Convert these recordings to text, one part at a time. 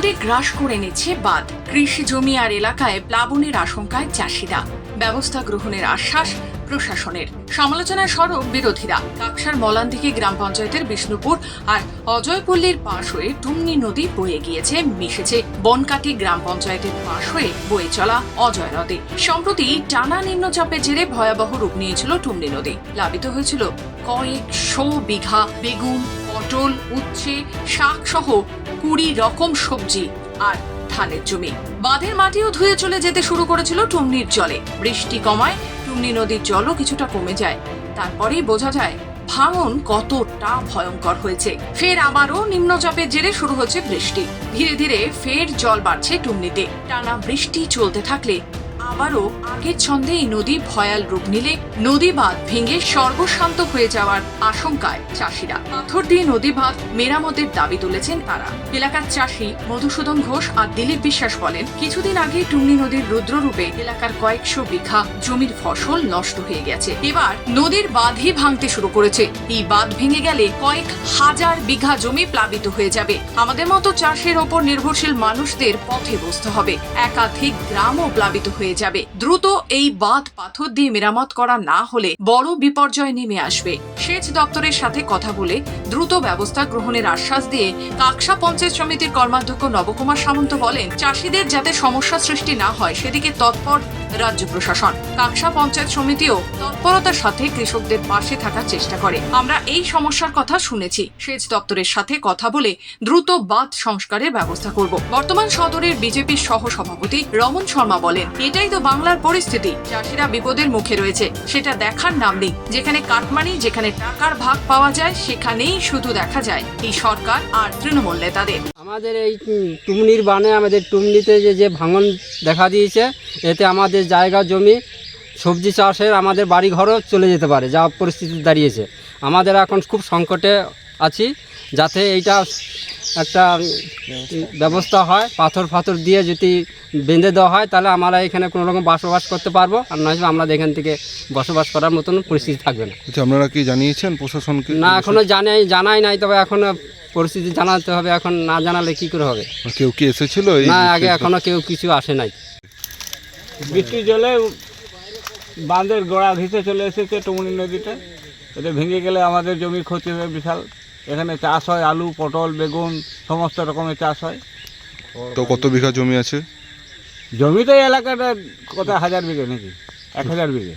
নদী গ্রাস করে নিচ্ছে বাঁধ। কৃষি জমি আর এলাকায় প্লাবনের আশঙ্কায় চাষিরা। ব্যবস্থা গ্রহণের আশ্বাস প্রশাসনের। সমালোচনায় সরব বিরোধীরা। কাকসার মলান্দিকে গ্রাম পঞ্চায়েতের বিষ্ণুপুর আর অজয়পল্লীর পাশ হয়ে টুমনি নদী বয়ে গিয়েছে, মিশেছে বনকাটি গ্রাম পঞ্চায়েতের পাশ হয়ে বয়ে চলা অজয় নদী। সম্প্রতি টানা নিম্নচাপের জেরে ভয়াবহ রূপ নিয়েছিল টুমনি নদী। প্লাবিত হয়েছিল কয়েকশো বিঘা বেগুন, পটল, উচ্ছে শাক সহ কুড়ি রকম সবজি আর ধানের জমি। বাঁধের মাটিও ধুয়ে চলে যেতে শুরু করেছিল টুমনির জলে। বৃষ্টি কমায়, টুমনি নদীর জলও কিছুটা কমে যায়। তারপরেই বোঝা যায়, ভাঙন কতটা ভয়ঙ্কর হয়েছে। ফের আবারও নিম্নচাপের জেরে শুরু হচ্ছে বৃষ্টি। ধীরে ধীরে ফের জল বাড়ছে টুমনিতে। টানা বৃষ্টি চলতে থাকলে আবারও আগের ছন্দে এই নদী ভয়াল রূপ নিলে নদী বাঁধ ভেঙে সর্বশান্ত হয়ে যাওয়ার আশঙ্কায় চাষিরা। পাথর দিয়ে নদী বাঁধ মেরামতের দাবি তুলেছেন তারা। এলাকার চাষি মধুসূদন ঘোষ আর দিলীপ বিশ্বাস বলেন, কিছুদিন আগে টুমনি নদীর রুদ্ররূপে এলাকার কয়েকশো বিঘা জমির ফসল নষ্ট হয়ে গেছে। এবার নদীর বাঁধই ভাঙতে শুরু করেছে। এই বাঁধ ভেঙে গেলে কয়েক হাজার বিঘা জমি প্লাবিত হয়ে যাবে। আমাদের মতো চাষের ওপর নির্ভরশীল মানুষদের পথে বসতে হবে। একাধিক গ্রামও প্লাবিত হয়ে যাবে। দ্রুত এই বাঁধ পাথর দিয়ে মেরামত করা না হলে বড় বিপর্যয় নেমে আসবে। সেচ দপ্তরের সাথে কথা বলে দ্রুত ব্যবস্থা গ্রহণের আশ্বাস দিয়ে কাকসা পঞ্চায়েত সমিতির কর্মাধ্যক্ষ নবকুমার সামন্ত বলেন, চাষিদের যাতে সমস্যা সৃষ্টি না হয়, সেদিকে তৎপর রাজ্য প্রশাসন। কাকসা পঞ্চায়েত সমিতিও তৎপরতার সাথে কৃষকদের পাশে থাকার চেষ্টা করে। আমরা এই সমস্যার কথা শুনেছি। সেচ দপ্তরের সাথে কথা বলে দ্রুত বাঁধ সংস্কারের ব্যবস্থা করব। বর্তমান সদরের বিজেপির সহ সভাপতি রমন শর্মা বলেন, এটাই তো বাংলার পরিস্থিতি। চাষিরা বিপদের মুখে রয়েছে। সেটা দেখার নাম নেই। যেখানে কাটমানি, যেখানে টাকার ভাগ পাওয়া যায়, সেখানেই শুধু দেখা যায়। এই সরকার আর তৃণমূল নেতাদের। আমাদের এই টুমনির বানে আমাদের টুমনিতে যে যে ভাঙন দেখা দিয়েছে এতে আমাদের জায়গা জমি সবজি চাষের আমাদের বাড়ি ঘরও চলে যেতে পারে যা পরিস্থিতি দাঁড়িয়েছে। আমাদের এখন খুব সংকটে আছি যাতে এইটা একটা ব্যবস্থা হয় পাথর ফাথর দিয়ে যদি বেঁধে দেওয়া হয় তাহলে আমরা এখানে কোনো রকম বসবাস করতে পারব আর নয় আমরা এখান থেকে বসবাস করার মতন পরিস্থিতি থাকবে না। আচ্ছা আপনারা কি জানিয়েছেন প্রশাসনকে? না এখনও জানাই জানাই নাই তবে এখনও পরিস্থিতি জানাতে হবে এখন না জানালে কি করে হবে? কেউ কি এসেছিল না আগে এখনও কেউ কিছু আসে নাই। বৃষ্টির জলে বাঁধের গোড়া ঘিসে চলে এসেছে টুমুনি নদীতে। এটা ভেঙে গেলে আমাদের জমির ক্ষতি হবে বিশাল। এখানে চাষ হয় আলু পটল বেগুন সমস্ত রকমের চাষ হয়। তো কত বিঘা জমি আছে? জমি তো এই এলাকাটা কত হাজার বিঘে নাকি? এক হাজার বিঘে।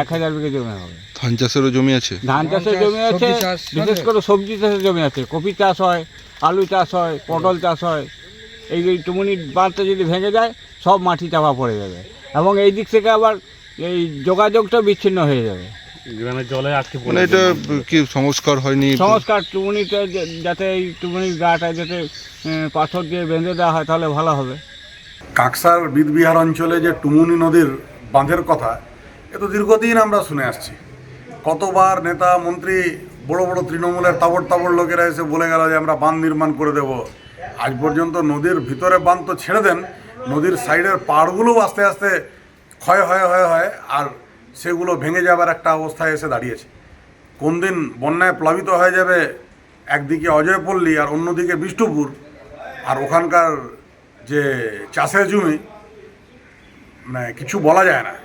এক হাজার বিঘে জমি হবে। ধান চাষেরও জমি আছে? ধান চাষের জমি আছে বিশেষ করে সবজি চাষের জমি আছে। কপি চাষ হয় আলু চাষ হয় পটল চাষ হয়। এই যে টুমুনি বাঁধটা যদি ভেঙে যায় সব মাটি চাপা পড়ে যাবে। এবং এই দিক থেকে আবার এই যোগাযোগটা বিচ্ছিন্ন হয়ে যাবে। মানে এটা কি সংস্কার হয়নি? সংস্কার টুমুনিতে যাতে এই টুমুনির গাটা যাতে পাথর দিয়ে বেঁধে দেওয়া হয় তাহলে ভালো হবে। কাকসার বিদবিহার অঞ্চলে যে টুমুনি নদীর বাঁধের কথা এ তো দীর্ঘদিন আমরা শুনে আসছি। কতবার নেতা মন্ত্রী বড় বড় তৃণমূলের তাবড় তাবড় লোকেরা এসে বলে গেল যে আমরা বাঁধ নির্মাণ করে দেব। আজ পর্যন্ত নদীর ভিতরে বাঁধ তো ছেড়ে দেন নদীর সাইডের পাড়গুলোও আস্তে আস্তে ক্ষয় হয়ে হয়ে হয় আর সেগুলো ভেঙে যাবার একটা অবস্থায় এসে দাঁড়িয়েছে। কোন দিন বন্যায় প্লাবিত হয়ে যাবে একদিকে অজয়পল্লী আর অন্যদিকে বিষ্ণুপুর, আর ওখানকার যে চাষের জমি মানে কিছু বলা যায় না।